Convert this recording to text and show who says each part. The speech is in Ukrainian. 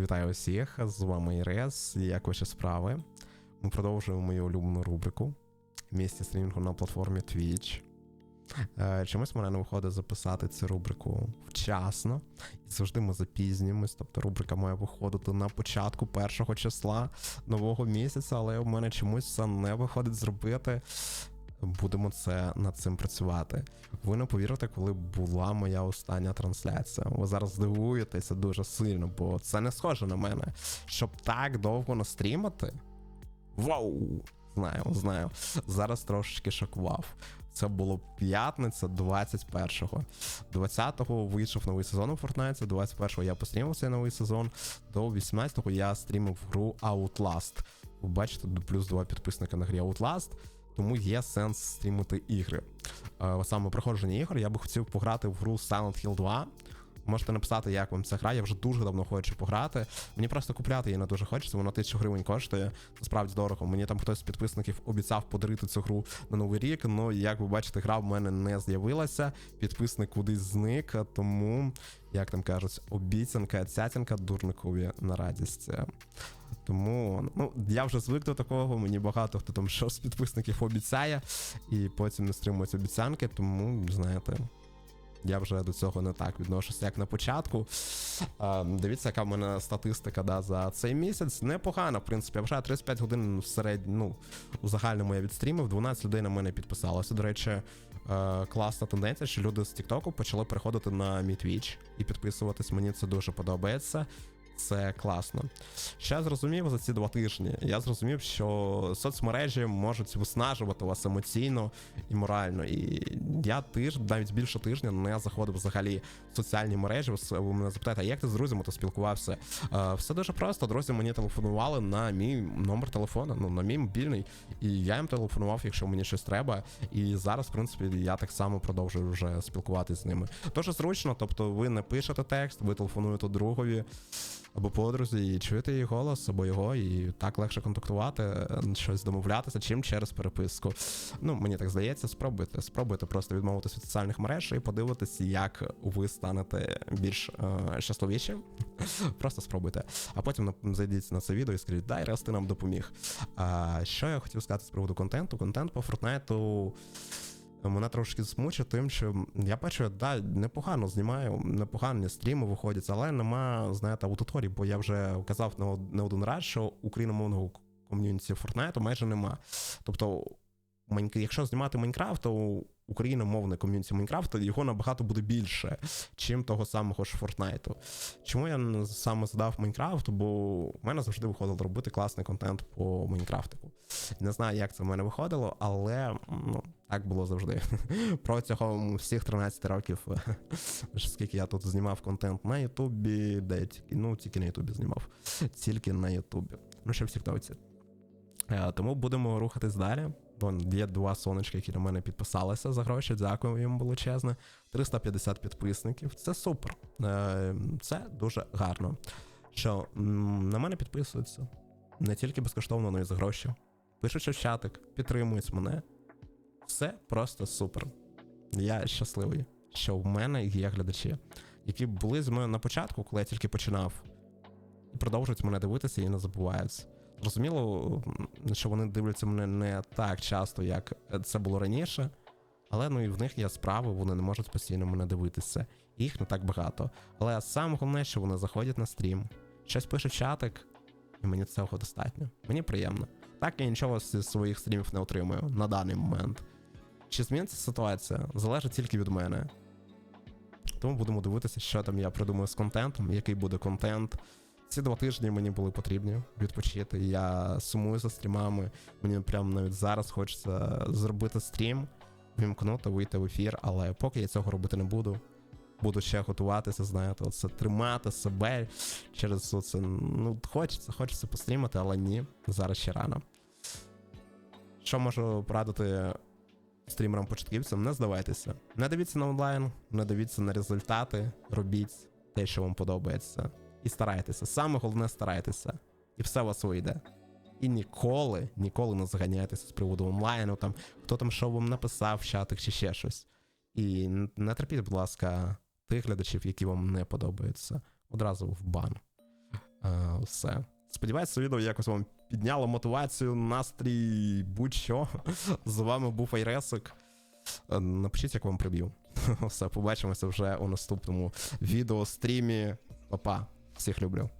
Speaker 1: Вітаю усіх, з вами Ірес. Як ваші справи? Ми продовжуємо мою улюблену рубрику місці стрімінгу на платформі Twitch. Е, Чомусь мене не виходить записати цю рубрику вчасно, і завжди ми запізнюємось. Тобто рубрика має виходити на початку першого числа нового місяця, але в мене чомусь це не виходить зробити. Будемо це над цим працювати. Ви не повірите, коли була моя остання трансляція. Ви зараз здивуєтеся дуже сильно, бо це не схоже на мене. Щоб так довго настрімати. Вау! Знаю, знаю. Зараз трошечки шокував. Це було п'ятниця 21-го. 20-го вийшов новий сезон у Fortnite, 21-го я пострімив цей новий сезон. До 18-го я стрімив гру Outlast. Ви бачите, плюс два підписника на грі Outlast тому є сенс стрімити ігри. Е, Саме проходження ігор я би хотів пограти в гру Silent Hill 2. Можете написати, як вам ця гра. Я вже дуже давно хочу пограти. Мені просто купляти її не дуже хочеться, вона тисячу гривень коштує. Насправді дорого. Мені там хтось з підписників обіцяв подарити цю гру на новий рік. Ну як ви бачите, гра в мене не з'явилася. Підписник кудись зник, тому, як там кажуть, обіцянка, цятянка дурникові на радість. Тому ну, я вже звик до такого, мені багато хто там що з підписників обіцяє, і потім не стримують обіцянки, тому, знаєте, я вже до цього не так відношуся, як на початку. А, Дивіться, яка в мене статистика да, за цей місяць. Непогана, в принципі, я вважаю 35 годин в середньому, ну, у загальному я відстрімив, 12 людей на мене підписалося. До речі, е, класна тенденція, що люди з Тіктоку почали переходити на мій твіч і підписуватись. Мені це дуже подобається це класно. Ще зрозумів за ці два тижні. Я зрозумів, що соцмережі можуть виснажувати вас емоційно і морально. І я тиждень, навіть більше тижня не заходив взагалі в соціальні мережі. Ви мене запитаєте, а як ти з друзями то спілкувався? Все дуже просто. Друзі мені телефонували на мій номер телефона, ну на мій мобільний, і я їм телефонував, якщо мені щось треба. І зараз, в принципі, я так само продовжую вже спілкуватися з ними. Дуже зручно, тобто ви не пишете текст, ви телефонуєте другові або подрузі, і чуєте її голос, або його, і так легше контактувати, щось домовлятися, чим через переписку. Ну, мені так здається, спробуйте. Спробуйте просто відмовитися від соціальних мереж і подивитися, як ви станете більш е, щасливіші. Просто спробуйте. А потім зайдіть на це відео і скажіть, дай раз ти нам допоміг. А що я хотів сказати з приводу контенту? Контент по Фортнайту мене трошки змучить тим, що я бачу, да, непогано знімаю, непогані стріми виходять, але нема, знаєте, аудиторії, бо я вже казав не один раз, що україномовного ком'юніті Fortnite майже нема. Тобто, якщо знімати Майнкрафт, то україномовне ком'юніті Майнкрафту, його набагато буде більше, чим того самого ж Фортнайту. Чому я саме задав Майнкрафт? Бо в мене завжди виходило робити класний контент по Майнкрафтику. Не знаю, як це в мене виходило, але ну, так було завжди. Протягом всіх 13 років, скільки я тут знімав контент на Ютубі, де тільки, ну, тільки на Ютубі знімав, тільки на Ютубі. Ну, ще в Тіктоці. Е, тому будемо рухатись далі. Вон є два сонечки, які на мене підписалися за гроші. Дякую їм величезне. 350 підписників. Це супер. Е, це дуже гарно. Що на мене підписуються не тільки безкоштовно, але й за гроші. Пишуть в чатик, підтримують мене. Все просто супер. Я щасливий, що в мене є глядачі, які були з мене на початку, коли я тільки починав, і продовжують мене дивитися і не забуваються. Зрозуміло, що вони дивляться мене не так часто, як це було раніше, але ну і в них є справи, вони не можуть постійно мене дивитися. Їх не так багато. Але саме головне, що вони заходять на стрім, щось пишуть чатик, і мені цього достатньо. Мені приємно. Так я нічого з своїх стрімів не отримую на даний момент. Чи зміниться ситуація? Залежить тільки від мене. Тому будемо дивитися, що там я придумаю з контентом, який буде контент. Ці два тижні мені були потрібні відпочити. Я сумую за стрімами. Мені прямо навіть зараз хочеться зробити стрім, вімкнути, вийти в ефір, але поки я цього робити не буду. Буду ще готуватися, знаєте, оце тримати себе через оце. Ну, хочеться, хочеться пострімати, але ні, зараз ще рано. Що можу порадити стрімерам-початківцям? Не здавайтеся. Не дивіться на онлайн, не дивіться на результати, робіть те, що вам подобається і старайтеся. Саме головне старайтеся. І все у вас вийде. І ніколи, ніколи не заганяйтеся з приводу онлайну, там, хто там що вам написав в чатах чи ще щось. І не терпіть, будь ласка, тих глядачів, які вам не подобаються, одразу в бан. все. Сподіваюся, це відео якось вам підняло мотивацію, настрій, будь-що. З вами був Айресик. Е, Напишіть, як вам приб'ю. Все, побачимося вже у наступному відео, стрімі. Па-па. Всіх люблю.